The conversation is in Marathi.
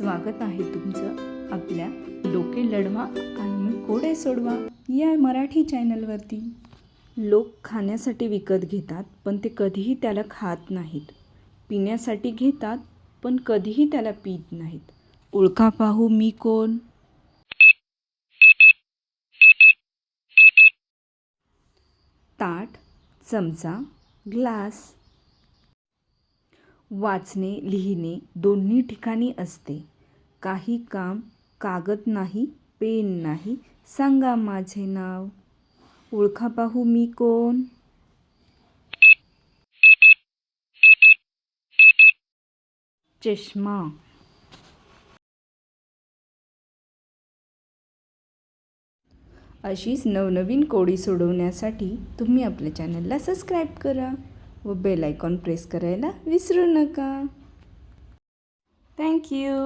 स्वागत आहे तुमचं आपल्या डोके लढवा आणि कोडे सोडवा या मराठी चॅनलवरती. लोक खाण्यासाठी विकत घेतात पण ते कधीही त्याला खात नाहीत. पिण्यासाठी घेतात पण कधीही त्याला पित नाहीत. ओळखा पाहू मी कोण? ताट चमचा ग्लास वाचणे लिहिणे दोन्ही ठिकाणी असते. काही काम कागद नाही पेन नाही. सांगा माझे नाव. ओळखा पाहू मी कोण? चष्मा. अशीच नवनवीन कोडी सोडवण्यासाठी तुम्ही आपल्या चॅनलला सबस्क्राईब करा. व बेल आयकॉन प्रेस करायला विसरू नका. थँक्यू